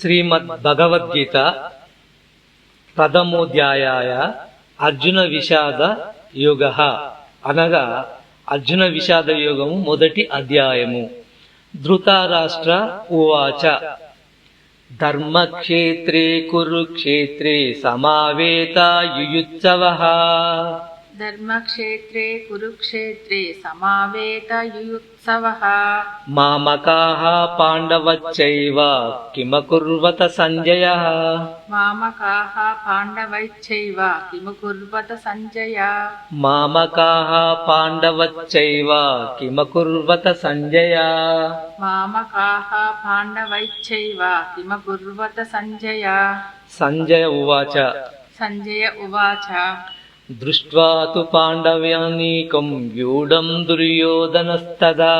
శ్రీమద్ భగవద్గీత ప్రథమోధ్యాయాయ అర్జున విషాద యోగ అనగా అర్జున విషాద యోగము మొదటి అధ్యాయము. ధృతరాష్ట్ర ఉవాచ. ధర్మక్షేత్రే కురుక్షేత్రే సమావేత యుయుత్సవ. ధర్మక్షేత్రే కురుక్షేత్రే సమావేత యుయుత్సవః మామకాః పాండవచ్చైవ కిమకుర్వత సంజయ మామకాः పాండవైశ్చైవ కిము కుర్వత సంజయ మామకాః పాండవచ్చైవ కిమకుర్వత సంజయ మామకాः పాండవైశ్చైవ కిమ కుర్వత సంజయ సంజయ ఉవాచ సంజయ ఉవాచ దృష్ట్వా తు పాండవ్యానీకం వ్యూఢం దుర్యోధనస్తదా.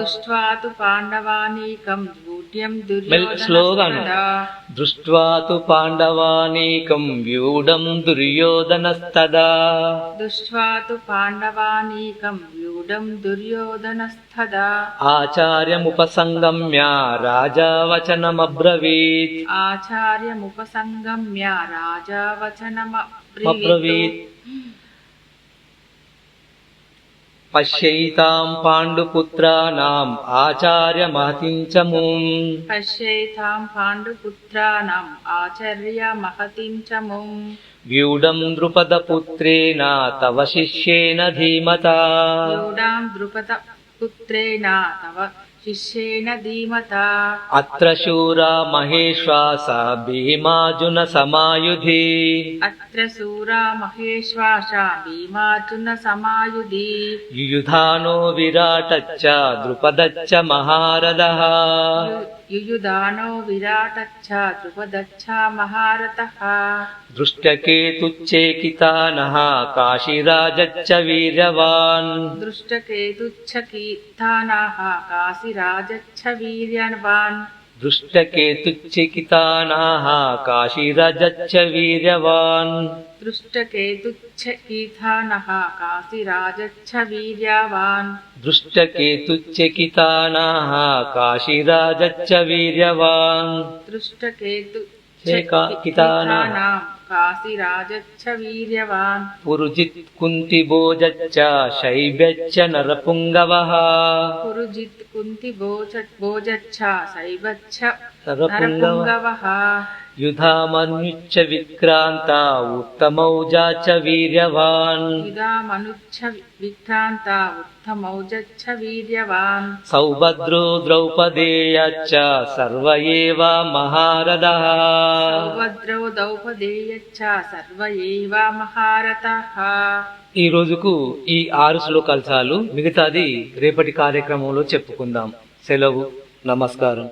దృష్ట్వా తు పాండవానీకం గూఢ్యం మెల్ స్లోగా అను. దుర్యోధనస్తదా దృష్ట్వా తు పాండవానీకం వ్యూఢం దుర్యోధనస్తదా. దృష్ట్వా తు పాండవానీకం వ్యూఢం దుర్యోధనస్తదా. పశ్యైతాం పాండుపుత్రానాం ఆచార్యమహతించముం పశ్యైతాం పాండుపుత్రాణం ఆచర్య మహతిం చ ముం వ్యూఢం ద్రుపదపుత్రేణ తవ శిష్యేన ధీమతా యూడాం ద్రుపద పుత్రేణ తవ శిష్యేన ధీమత అత్ర శూరా మహేశ్వాస భీమాజున సమాయుధి అత్ర సూరా మహేశ్వాస భీమార్జున సమాయుధి యుయుధానో విరాటచ్చ ద్రుపదచ్చ మహారథః యుయుధానో విరాటచ్చ ద్రుపదచ్చ మహారథః దృష్టకేతుచ్చేకితానః కాశీరాజచ్చ వీర్యవాన్ దృష్టకేతుచ్చ राजच्छवीर्यवान् दृष्टकेतुच्छिकितानाः काशीराजच्छ वीर्यवान् दृष्टकेतुच्छ ईथानः काशीराजच्छ वीर्यवान् दृष्टकेतुच्छकितानाः। काशीराजच्छ वीर्यवान् दृष्टकेतु कितानाम् దృష్టకేతుచ్చ చేకా- కితానా. కీర్తానాం కాశీరాజచ్చ వీర్యవాన్ పురుజిత్ కుంతిభోజచ్చ శైబ్యచ్చ నరపుంగవః పురుజిత్ యుధామన్యుచ్చ విక్రాంత ఉత్తమౌజా చ వీర్యవాన్ యుధామనుచ్చ విక్రాంత ఉత్తమౌజచ్చ వీర్యవాన్ సౌభద్రో ద్రౌపదేయచ్చ సర్వ ఏవ మహారథः సౌభద్రో దౌపదేయచ్చ సర్వ ఏవ మహారథః ఈ రోజుకు ఈ ఆరు శ్లోకాలు చాలు. మిగతాది రేపటి కార్యక్రమంలో చెప్పుకుందాం. సెలవు. నమస్కారం.